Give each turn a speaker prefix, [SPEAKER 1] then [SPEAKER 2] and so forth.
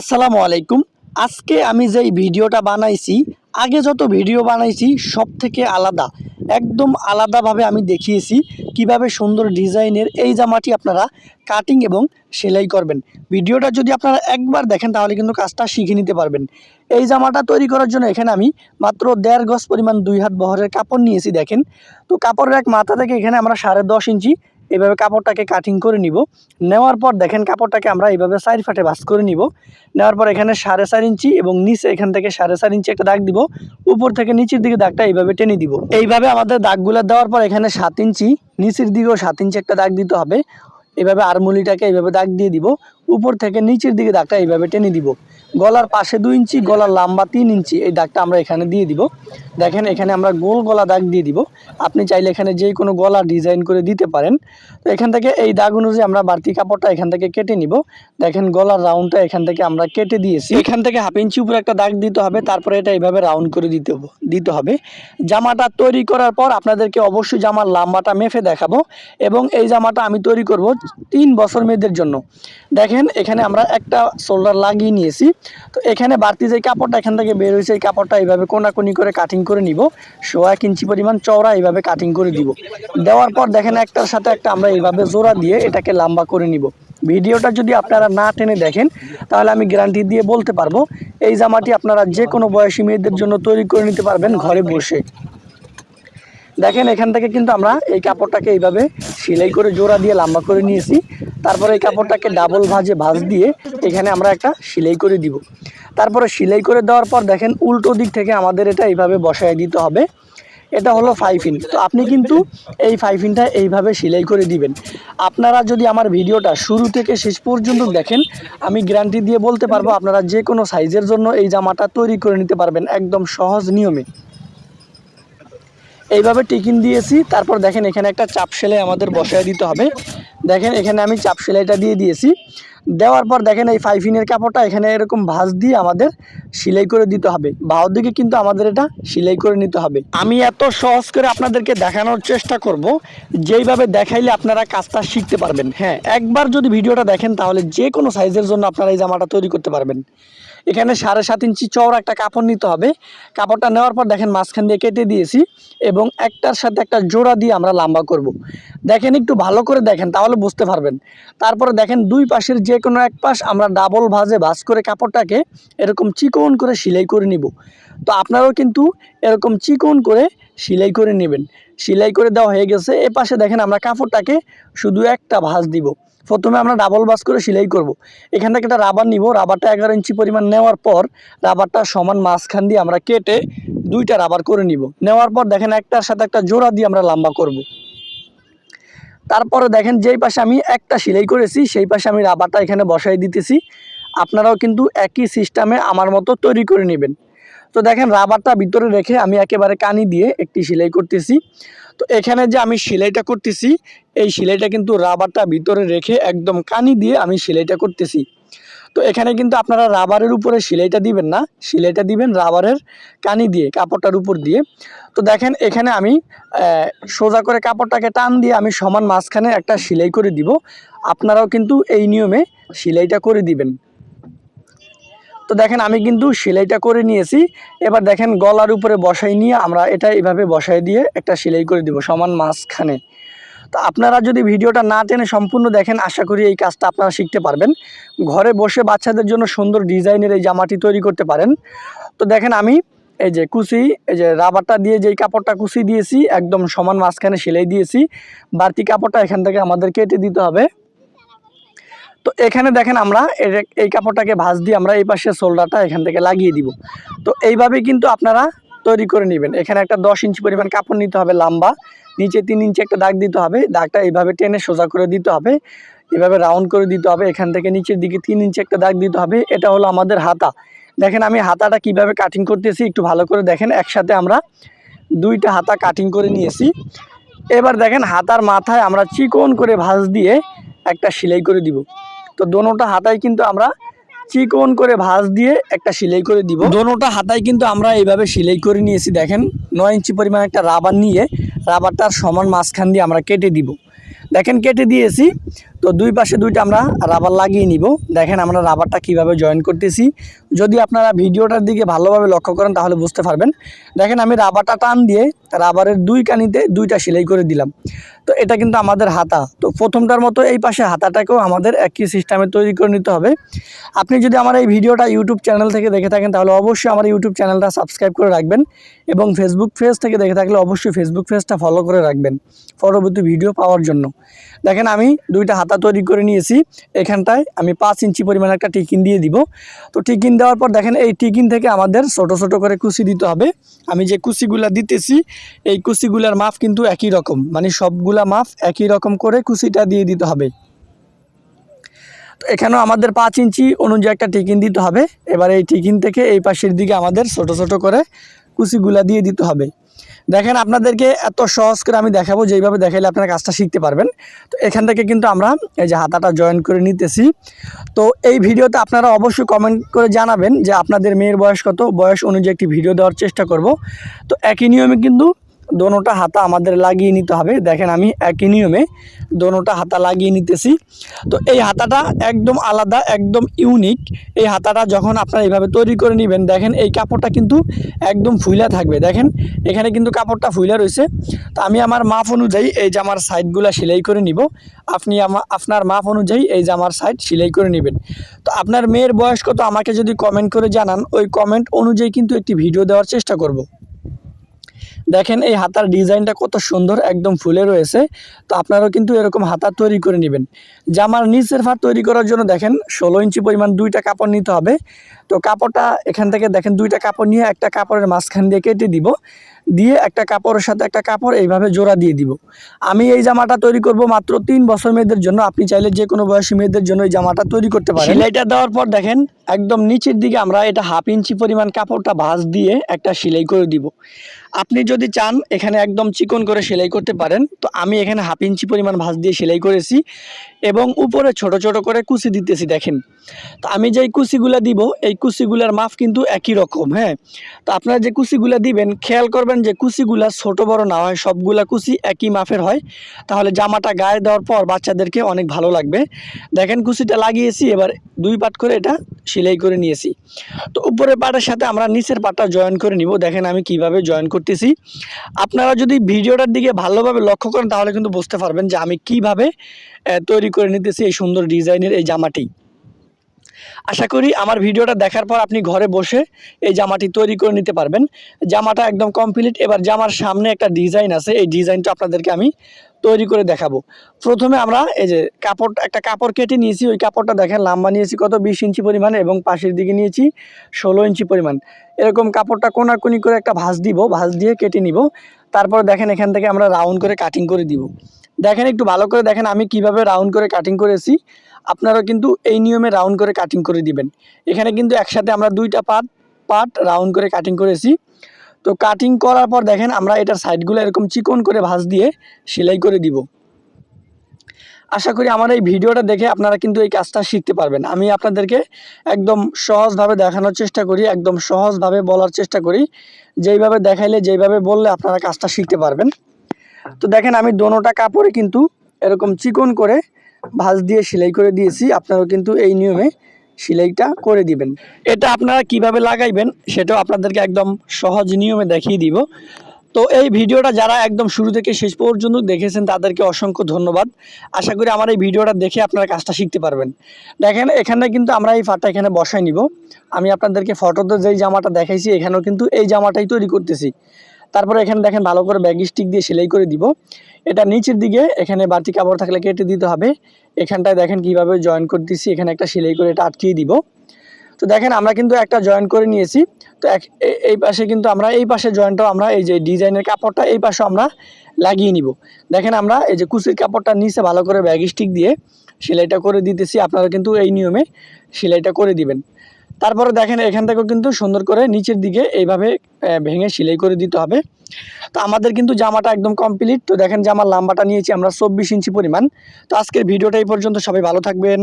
[SPEAKER 1] আসসালামু আলাইকুম। আজকে আমি যেই ভিডিওটা বানাইছি, আগে যত ভিডিও বানাইছি সব থেকে আলাদা। একদম আলাদাভাবে আমি দেখিয়েছি কীভাবে সুন্দর ডিজাইনের এই জামাটি আপনারা কাটিং এবং সেলাই করবেন। ভিডিওটা যদি আপনারা একবার দেখেন তাহলে কিন্তু কাজটা শিখে নিতে পারবেন। এই জামাটা তৈরি করার জন্য এখানে আমি মাত্র দেড় গজ পরিমাণ দুই হাত বহরের কাপড় নিয়েছি, দেখেন। তো কাপড়ের এক মাথা থেকে এখানে আমরা সাড়ে দশ ইঞ্চি এভাবে কাপড়টাকে কাটিং করে নিব। নেওয়ার পর দেখেন কাপড়টাকে আমরা এইভাবে চার ফাটে ভাঁজ করে নিব। নেওয়ার পর এখানে সাড়ে চার ইঞ্চি এবং নিচে এখান থেকে সাড়ে চার ইঞ্চি একটা দাগ দিব। উপর থেকে নিচের দিকে দাগটা এইভাবে টেনে দিব। এইভাবে আমাদের দাগগুলো দেওয়ার পর এখানে সাত ইঞ্চি, নিচের দিকেও সাত ইঞ্চি একটা দাগ দিতে হবে। এভাবে আরমুলিটাকে এইভাবে দাগ দিয়ে দিব। উপর থেকে নিচের দিকে দাগটা এইভাবে টেনে দিব। গলার পাশে দুই ইঞ্চি, গলার লম্বা তিন ইঞ্চি। এই দাগটা আমরা এখানে দিয়ে দিব। দেখেন, এখানে আমরা গোল গলা দাগ দিয়ে দিব। আপনি চাইলে এখানে যে কোনো গলা ডিজাইন করে দিতে পারেন। তো এখান থেকে এই দাগ অনুযায়ী আমরা বাড়তি কাপড়টা এখান থেকে কেটে নিব। দেখেন, গলার রাউন্ডটা এখান থেকে আমরা কেটে দিয়েছি। এখান থেকে হাফ ইঞ্চি উপরে একটা দাগ দিতে হবে। তারপরে এটা এইভাবে রাউন্ড করে দিতে দিতে হবে। জামাটা তৈরি করার পর আপনাদেরকে অবশ্যই জামার লাম্বাটা মেফে দেখাবো। এবং এই জামাটা আমি তৈরি করব তিন বছর মেয়েদের জন্য। দেখেন, এখানে আমরা একটা শোল্ডার লাগিয়ে নিয়েছি। তো এখানে বাড়তি যে কাপড়টা এখান থেকে বের হয়েছে, এই কাপড়টা এইভাবে কোনাকুনি করে কাটিং করে নিব। সোয়া এক ইঞ্চি পরিমাণ চওড়া এইভাবে কাটিং করে দিব। দেওয়ার পর দেখেন একটার সাথে একটা আমরা এইভাবে জোড়া দিয়ে এটাকে লম্বা করে নিব। ভিডিওটা যদি আপনারা না টেনে দেখেন, তাহলে আমি গ্যারান্টি দিয়ে বলতে পারব, এই জামাটি আপনারা যে কোনো বয়সী মেয়েদের জন্য তৈরি করে নিতে পারবেন ঘরে বসে। দেখেন, এখান থেকে কিন্তু আমরা এই কাপড়টাকে এইভাবে সেলাই করে জোড়া দিয়ে লম্বা করে নিয়েছি। তারপরে এই কাপড়টাকে ডাবল ভাজে ভাঁজ দিয়ে এখানে আমরা একটা সেলাই করে দিব। তারপরে সেলাই করে দেওয়ার পর দেখেন, উল্টো দিক থেকে আমাদের এটা এইভাবে বসায় দিতে হবে। এটা হলো ফাইভ ইন তো আপনি কিন্তু এই ফাইভ ইনটা এইভাবে সেলাই করে দিবেন। আপনারা যদি আমার ভিডিওটা শুরু থেকে শেষ পর্যন্ত দেখেন, আমি গ্যারান্টি দিয়ে বলতে পারব, আপনারা যে কোনো সাইজের জন্য এই জামাটা তৈরি করে নিতে পারবেন একদম সহজ নিয়মে। এইভাবে টিকিন দিয়েছি তারপর দেখেন এখানে একটা চাপ সেলে আমাদের বসায় দিতে হবে। দেখেন, এখানে আমি চাপ সেলাইটা দিয়ে দিয়েছি। দেওয়ার পর দেখেন, এই ফাইভ ইনের কাপড়টা এখানে এরকম ভাঁজ দিয়ে আমাদের সেলাই করে দিতে হবে। বাহুর দিকে কিন্তু আমাদের এটা সেলাই করে নিতে হবে। আমি এত সহজ করে আপনাদেরকে দেখানোর চেষ্টা করব, যেইভাবে দেখাইলে আপনারা কাজটা শিখতে পারবেন। হ্যাঁ একবার যদি ভিডিওটা দেখেন, তাহলে যে কোনো সাইজের জন্য আপনারা এই জামাটা তৈরি করতে পারবেন। এখানে সাড়ে সাত ইঞ্চি চওড়া একটা কাপড় নিতে হবে। কাপড়টা নেওয়ার পর দেখেন, মাঝখান দিয়ে কেটে দিয়েছি এবং একটার সাথে একটা জোড়া দিয়ে আমরা লম্বা করব। দেখেন, একটু ভালো করে দেখেন, তাহলে বুঝতে পারবেন। তারপরে দেখেন দুই পাশের যে কোনো এক পাশ আমরা ডাবল ভাজে ভাজ করে কাপড়টাকে এরকম চিকন করে সেলাই করে নিব। তো আপনারাও কিন্তু এরকম চিকন করে সেলাই করে নেবেন। সেলাই করে দেওয়া হয়ে গেছে। এ পাশে দেখেন আমরা কাপড়টাকে শুধু একটা ভাঁজ দিব। প্রথমে আমরা ডাবল বাস করে সেলাই করব। এখান থেকে একটা রাবার নিব। রাবারটা এগারো ইঞ্চি পরিমাণ নেওয়ার পর রাবারটা সমান মাঝখান দিয়ে আমরা কেটে দুইটা রাবার করে নিব। নেওয়ার পর দেখেন একটার সাথে একটা জোড়া দিয়ে আমরা লম্বা করব। তারপরে দেখেন যেই পাশে আমি একটা সেলাই করেছি, সেই পাশে আমি রাবারটা এখানে বসাই দিতেছি। আপনারাও কিন্তু একই সিস্টেমে আমার মতো তৈরি করে নেবেন। তো দেখেন রাবারটা ভিতরে রেখে আমি একেবারে কানি দিয়ে একটি সেলাই করতেছি। তো এখানে যে আমি সেলাইটা করতেছি, এই সেলাইটা কিন্তু রাবারটা ভিতরে রেখে একদম কানি দিয়ে আমি সেলাইটা করতেছি। তো এখানে কিন্তু আপনারা রাবারের উপরে সিলাইটা দিবেন না। সিলাইটা দিবেন রাবারের কানি দিয়ে, কাপড়টার উপর দিয়ে। তো দেখেন, এখানে আমি সোজা করে কাপড়টাকে টান দিয়ে আমি সমান মাঝখানে একটা সেলাই করে দিব। আপনারাও কিন্তু এই নিয়মে সেলাইটা করে দিবেন। তো দেখেন, আমি কিন্তু সেলাইটা করে নিয়েছি। এবার দেখেন, গলার উপরে বসাই নিয়ে আমরা এটা এভাবে বসাই দিয়ে একটা সেলাই করে দিব সমান মাঝখানে। তো আপনারা যদি ভিডিওটা না টেনে সম্পূর্ণ দেখেন, আশা করি এই কাজটা আপনারা শিখতে পারবেন। ঘরে বসে বাচ্চাদের জন্য সুন্দর ডিজাইনের এই জামাটি তৈরি করতে পারেন। তো দেখেন আমি এই যে কুচি, এই যে রাবারটা দিয়ে যেই কাপড়টা কুচি দিয়েছি, একদম সমান মাঝখানে সেলাই দিয়েছি। বাড়তি কাপড়টা এখান থেকে আমাদের কেটে দিতে হবে। তো এখানে দেখেন আমরা এই কাপড়টাকে ভাঁজ দিয়ে আমরা এই পাশে শোল্ডারটা এখান থেকে লাগিয়ে দিব। তো এইভাবে কিন্তু আপনারা তৈরি করে নেবেন। এখানে একটা দশ ইঞ্চি পরিমাণ কাপড় নিতে হবে লম্বা। নিচে তিন ইঞ্চি একটা দাগ দিতে হবে। দাগটা এইভাবে টেনে সোজা করে দিতে হবে। এভাবে রাউন্ড করে দিতে হবে। এখান থেকে নিচের দিকে তিন ইঞ্চি একটা দাগ দিতে হবে। এটা হলো আমাদের হাতা। দেখেন আমি হাতাটা কীভাবে কাটিং করতেছি, একটু ভালো করে দেখেন। একসাথে আমরা দুইটা হাতা কাটিং করে নিয়েছি। এবার দেখেন হাতার মাথায় আমরা চিকন করে ভাঁজ দিয়ে একটা সেলাই করে দিব। তো দোনোটা হাতায় কিন্তু আমরা চিকন করে ভাঁজ দিয়ে একটা সেলাই করে দিব। দোনোটা হাতায় কিন্তু আমরা এইভাবে সেলাই করে নিয়েছি, দেখেন। নয় ইঞ্চি পরিমাণ একটা রাবার নিয়ে রাবারটার সমান মাঝখান দিয়ে আমরা কেটে দিব। দেখেন, কেটে দিয়েছি। তো দুই পাশে দুইটা আমরা রাবার লাগিয়ে নিব। দেখেন আমরা রাবারটা কীভাবে জয়েন করতেছি। যদি আপনারা ভিডিওটার দিকে ভালোভাবে লক্ষ্য করেন তাহলে বুঝতে পারবেন। দেখেন আমি রাবারটা টান দিয়ে রাবারের দুই কানিতে দুইটা সেলাই করে দিলাম। তো এটা কিন্তু আমাদের হাতা। তো প্রথমটার মতো এই পাশে হাতাটাকেও আমাদের একই সিস্টেমে তৈরি করে নিতে হবে। আপনি যদি আমার এই ভিডিওটা ইউটিউব চ্যানেল থেকে দেখে থাকেন, তাহলে অবশ্যই আমার ইউটিউব চ্যানেলটা সাবস্ক্রাইব করে রাখবেন এবং ফেসবুক পেজ থেকে দেখে থাকলে অবশ্যই ফেসবুক পেজটা ফলো করে রাখবেন। পরবর্তী ভিডিও পাওয়ার জন্য। দেখেন আমি দুইটা হাতা তৈরি করে নিয়েছি, এখানটায় আমি পাঁচ ইঞ্চি পরিমাণ একটা টিকিন দিয়ে দিব। তো টিকিন দেওয়ার পর দেখেন, এই টিকিন থেকে আমাদের ছোট ছোট করে কুচি দিতে হবে। আমি যে কুচিগুলা দিতেছি, এই কুচিগুলার মাপ কিন্তু একই রকম। মানে সবগুলা মাপ একই রকম করে কুচিটা দিয়ে দিতে হবে। তো এখানেও আমাদের পাঁচ ইঞ্চি অনুযায়ী একটা টিকিন দিতে হবে। এবার এই টিকিন থেকে এই পাশের দিকে আমাদের ছোট ছোট করে কুচিগুলা দিয়ে দিতে হবে। দেখেন আপনাদেরকে এত সহজ করে আমি দেখাবো যেইভাবে দেখাইলে আপনারা কাজটা শিখতে পারবেন। তো এখান থেকে কিন্তু আমরা এই যে হাতাটা জয়েন করে নিতেছি। তো এই ভিডিওতে আপনারা অবশ্যই কমেন্ট করে জানাবেন যে আপনাদের মেয়ের বয়স কত, বয়স অনুযায়ী একটি ভিডিও দেওয়ার চেষ্টা করব। তো একই নিয়মে কিন্তু দোনোটা হাতা আমাদের লাগিয়ে নিতে হবে। দেখেন আমি একই নিয়মে দোনোটা হাতা লাগিয়ে নিতেছি। তো এই হাতাটা একদম আলাদা, একদম ইউনিক। এই হাতাটা যখন আপনারা এইভাবে তৈরি করে নেবেন, দেখেন এই কাপড়টা কিন্তু একদম ফুইলা থাকবে। দেখেন, এখানে কিন্তু কাপড়টা ফুইলা রয়েছে। তো আমি আমার মাপ অনুযায়ী এই জামার সাইডগুলো সেলাই করে নিব। আপনি আপনার মাপ অনুযায়ী এই জামার সাইড সেলাই করে নেবেন। তো আপনার মেয়ের বয়স কত? আমাকে যদি কমেন্ট করে জানান। ওই কমেন্ট অনুযায়ী কিন্তু একটি ভিডিও দেওয়ার চেষ্টা করব। দেখেন এই হাতার ডিজাইনটা কত সুন্দর, একদম ফুলে রয়েছে। তো আপনারাও কিন্তু এরকম হাতা তৈরি করে নেবেন। জামার নিচের ফার তৈরি করার জন্য দেখেন, ষোলো ইঞ্চি পরিমাণ দুইটা কাপড় নিতে হবে। তো কাপড়টা এখান থেকে দেখেন, দুইটা কাপড় নিয়ে একটা কাপড়ের মাঝখান দিয়ে কেটে দিব। দিয়ে একটা কাপড়ের সাথে একটা কাপড় এইভাবে জোড়া দিয়ে দিব। আমি এই জামাটা তৈরি করব মাত্র তিন বছর মেয়েদের জন্য। আপনি চাইলে যে কোনো বয়সী মেয়েদের জন্য এই জামাটা তৈরি করতে পারেন। সেলাইটা দেওয়ার পর দেখেন, একদম নিচের দিকে আমরা এটা হাফ ইঞ্চি পরিমাণ কাপড়টা ভাঁজ দিয়ে একটা সেলাই করে দিব। আপনি যদি চান, এখানে একদম চিকন করে সেলাই করতে পারেন। তো আমি এখানে হাফ ইঞ্চি পরিমাণ ভাঁজ দিয়ে সেলাই করেছি এবং উপরে ছোট ছোট করে কুচি দিতেছি, দেখেন। তো আমি যেই কুচিগুলা দিব, এই কুচিগুলার মাপ কিন্তু একই রকম হ্যাঁ? তো আপনারা যে কুচিগুলা দিবেন, খেয়াল করবেন যে কুচিগুলা ছোট, বড় না হয়, সবগুলা কুচি একই মাপের হয়। তাহলে জামাটা গায়ে দেওয়ার পর বাচ্চাদেরকে অনেক ভালো লাগবে। দেখেন কুচিটা লাগিয়েছি, এবার দুই পাট করে এটা সেলাই করে নিয়েছি। তো উপরের পাটের সাথে আমরা নিচের পাটটা জয়েন করে নিব। দেখেন আমি কীভাবে জয়েন করতেছি। আপনারা যদি ভিডিওটার দিকে ভালোভাবে লক্ষ্য করেন, তাহলে কিন্তু বুঝতে পারবেন যে আমি কীভাবে তৈরি করে নিতেছি এই সুন্দর ডিজাইনের এই জামাটি। আশা করি আমার ভিডিওটা দেখার পর আপনি ঘরে বসে এই জামাটি তৈরি করে নিতে পারবেন। জামাটা একদম কমপ্লিট এবার জামার সামনে একটা ডিজাইন আছে। এই ডিজাইনটা আপনাদেরকে আমি তৈরি করে দেখাবো। প্রথমে আমরা এই যে কাপড়, একটা কাপড় কেটে নিয়েছি। ওই কাপড়টা দেখেন, লাম্বা নিয়েছি কত? বিশ ইঞ্চি পরিমাণ এবং পাশের দিকে নিয়েছি ষোলো ইঞ্চি পরিমাণ। এরকম কাপড়টা কোনাকুনি করে একটা ভাঁজ দিব, ভাঁজ দিয়ে কেটে নিব। তারপর দেখেন এখান থেকে আমরা রাউন্ড করে কাটিং করে দিব। দেখেন, একটু ভালো করে দেখেন আমি কীভাবে রাউন্ড করে কাটিং করেছি। আপনারা কিন্তু এই নিয়মে রাউন্ড করে কাটিং করে দিবেন। এখানে কিন্তু একসাথে আমরা দুইটা পার্ট পার্ট রাউন্ড করে কাটিং করেছি। তো কাটিং করার পর দেখেন, আমরা এটার সাইডগুলো এরকম চিকন করে ভাঁজ দিয়ে সেলাই করে দিব। আশা করি আমার এই ভিডিওটা দেখে আপনারা কিন্তু এই কাজটা শিখতে পারবেন। আমি আপনাদেরকে একদম সহজভাবে দেখানোর চেষ্টা করি, একদম সহজভাবে বলার চেষ্টা করি। যেইভাবে দেখাইলে, যেইভাবে বললে আপনারা কাজটা শিখতে পারবেন। তো দেখেন আমি দোনোটা কাপড়ে কিন্তু এরকম চিকন করে ভাঁজ দিয়ে সেলাই করে দিয়েছি। আপনারাও কিন্তু এই নিয়মে সেলাইটা করে দিবেন। এটা আপনারা কীভাবে লাগাইবেন সেটাও আপনাদেরকে একদম সহজ নিয়মে দেখিয়ে দিব। তো এই ভিডিওটা যারা একদম শুরু থেকে শেষ পর্যন্ত দেখেছেন, তাদেরকে অসংখ্য ধন্যবাদ। আশা করি আমার এই ভিডিওটা দেখে আপনারা কাজটা শিখতে পারবেন। দেখেন, এখানে কিন্তু আমরা এই ফাটটা এখানে বসাই নিব। আমি আপনাদেরকে ফটোতে যেই জামাটা দেখাইছি, এখানেও কিন্তু এই জামাটাই তৈরি করতেছি। তারপরে এখানে দেখেন ভালো করে ব্যাগ স্টিক দিয়ে সেলাই করে দিব। এটা নিচের দিকে, এখানে বাড়তি কাপড় থাকলে কেটে দিতে হবে। এখানটায় দেখেন কীভাবে জয়েন করতেছি, এখানে একটা সেলাই করে এটা আটকিয়ে দিব। তো দেখেন আমরা কিন্তু একটা জয়েন করে নিয়েছি। তো এক- এই পাশে কিন্তু আমরা, এই পাশে জয়েন্টটাও আমরা এই যে ডিজাইনের কাপড়টা, এই পাশে আমরা লাগিয়ে নিব। দেখেন আমরা এই যে কুচির কাপড়টা নিচে ভালো করে ব্যাগ স্টিক দিয়ে সেলাইটা করে দিতেছি। আপনারা কিন্তু এই নিয়মে সেলাইটা করে দিবেন। তারপরে দেখেন এখান থেকেও কিন্তু সুন্দর করে নিচের দিকে এইভাবে ভেঙে সেলাই করে দিতে হবে। তো আমাদের কিন্তু জামাটা একদম কমপ্লিট তো দেখেন জামার লাম্বাটা নিয়েছি আমরা চব্বিশ ইঞ্চি পরিমাণ। তো আজকের ভিডিওটা এই পর্যন্ত। সবাই ভালো থাকবেন।